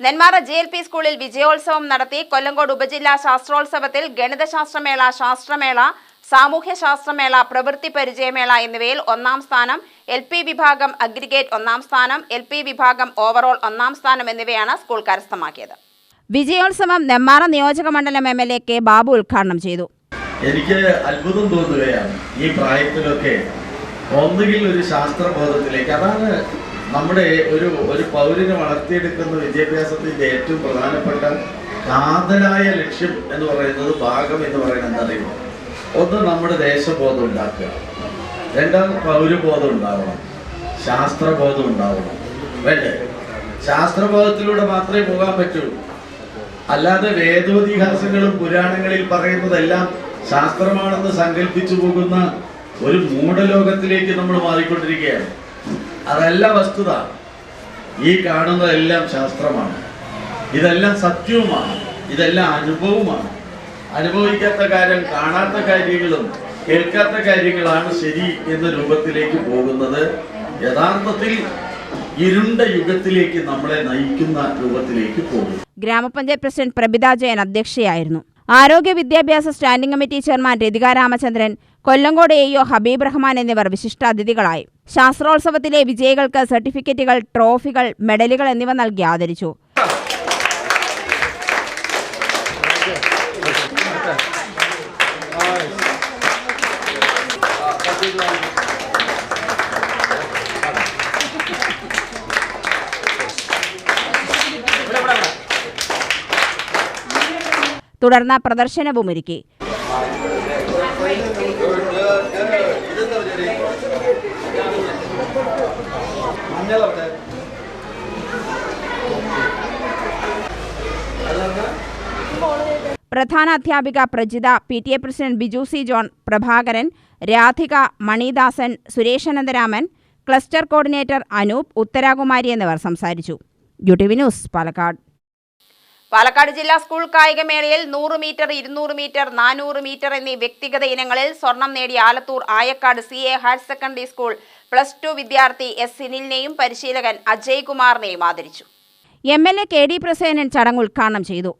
Nenmara J L P സ്കൂളിൽ വിജയോത്സവം നടത്തി കൊല്ലങ്കോട് ഉപജില്ലാ ശാസ്ത്രോത്സവത്തിൽ ഗണിതശാസ്ത്രമേള ശാസ്ത്രമേള സാമൂഹ്യ ശാസ്ത്രമേള പ്രവൃത്തി പരിചയമേള എന്നിവയിൽ ഒന്നാം സ്ഥാനം എൽ പി വിഭാഗം അഗ്രിഗേറ്റ് ഒന്നാം സ്ഥാനം എൽ പി വിഭാഗം ഓവറോൾ ഒന്നാം സ്ഥാനം എന്നിവയാണ് സ്കൂൾ കരസ്ഥമാക്കിയത്. വിജയോത്സവം നെന്മാറ നിയോജക മണ്ഡലം M L A K Babu ഉദ്ഘാടനം ചെയ്തു. എനിക്ക് അത്ഭുതം തോന്നുകയാണ് ഈ പ്രായത്തിലൊക്കെ ഒന്നുകിൽ ഒരു ശാസ്ത്രബോധത്തിലേക്ക് അതാണ് നമ്മുടെ ഒരു ഒരു പൗരനെ വളർത്തിയെടുക്കുന്ന വിദ്യാഭ്യാസത്തിന്റെ ഏറ്റവും പ്രധാനപ്പെട്ട കാതലായ ലക്ഷ്യം എന്ന് പറയുന്നത് ഭാഗം എന്ന് പറയുന്നത് എന്തറിയുമോ ഒന്ന് നമ്മുടെ ദേശബോധം ഉണ്ടാക്കുക. രണ്ടാമത് പൗരബോധം ഉണ്ടാവണം. ശാസ്ത്രബോധം ഉണ്ടാവണം. വേണ്ടേ ശാസ്ത്രബോധത്തിലൂടെ മാത്രമേ പോകാൻ പറ്റുള്ളൂ അല്ലാതെ വേദോതിഹാസങ്ങളും പുരാണങ്ങളിൽ പറയുന്നതെല്ലാം ശാസ്ത്രമാണെന്ന് സങ്കല്പിച്ചു പോകുന്ന ഒരു മൂഢലോകത്തിലേക്ക് നമ്മൾ മാറിക്കൊണ്ടിരിക്കുകയാണ്. അതല്ല വസ്തുത. ഈ കാണുന്നതെല്ലാം ശാസ്ത്രമാണ്. ഇതെല്ലാം സത്യവുമാണ്. ഇതെല്ലാം അനുഭവമാണ് അനുഭവിക്കാത്ത കാര്യം കാണാത്ത കാര്യങ്ങളും കേൾക്കാത്ത കാര്യങ്ങളാണ് ശരി എന്ന രൂപത്തിലേക്ക് പോകുന്നത്. യഥാർത്ഥത്തിൽ ഇരുണ്ട യുഗത്തിലേക്ക് നമ്മളെ നയിക്കുന്ന രൂപത്തിലേക്ക് പോകും ഗ്രാമപഞ്ചായത്ത് പ്രസിഡന്റ് പ്രബിത ജയൻ അധ്യക്ഷയായിരുന്നു. ആരോഗ്യ വിദ്യാഭ്യാസ standing committee chairman Rathika Ramachandran Kollengode A O Habeeb Rahman എന്നിവർ വിശിഷ്ടാതിഥികളായി. ശാസ്ത്രോത്സവത്തിലെ വിജയികൾക്ക് സർട്ടിഫിക്കറ്റുകൾ ട്രോഫികൾ മെഡലുകൾ എന്നിവ നൽകി ആദരിച്ചു. തുടർന്ന് പ്രദർശനവും ഒരുക്കി പ്രധാന അധ്യാപിക Prajitha P T A president Biju C John Prabhakaran Radhika Manidasan Sureshanandaraman cluster coordinator Anoop Utharakumari എന്നിവർ സംസാരിച്ചു. U T V news Palakkad. Palakkad ജില്ലാ സ്കൂൾ കായികമേളയിൽ നൂറ് മീറ്റർ ഇരുന്നൂറ് മീറ്റർ നാനൂറ് മീറ്റർ എന്നീ വ്യക്തിഗത ഇനങ്ങളിൽ സ്വർണം നേടിയ Alathur Ayakkad C A higher secondary school plus two വിദ്യാർത്ഥി എസ് സിനിലിനെയും പരിശീലകൻ അജയ് കുമാറിനെയും ആദരിച്ചു. M L A K D Prasenan ചടങ്ങ് ഉദ്ഘാടനം ചെയ്തു.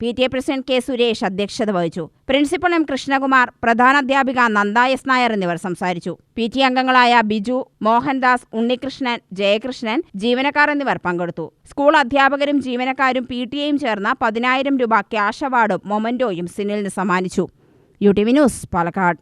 P T A president K Suresh അധ്യക്ഷത വഹിച്ചു. പ്രിൻസിപ്പൽ എം കൃഷ്ണകുമാർ പ്രധാനാധ്യാപിക നന്ദ എസ് നായർ എന്നിവർ സംസാരിച്ചു. പി ടി അംഗങ്ങളായ ബിജു മോഹൻദാസ് ഉണ്ണികൃഷ്ണൻ ജയകൃഷ്ണൻ ജീവനക്കാർ എന്നിവർ പങ്കെടുത്തു. സ്കൂൾ അധ്യാപകരും ജീവനക്കാരും പി ടി എയും ചേർന്ന പതിനായിരം രൂപ ക്യാഷ് അവാർഡും മൊമന്റോയും സിനിലിന് സമ്മാനിച്ചു. U T V news Palakkad.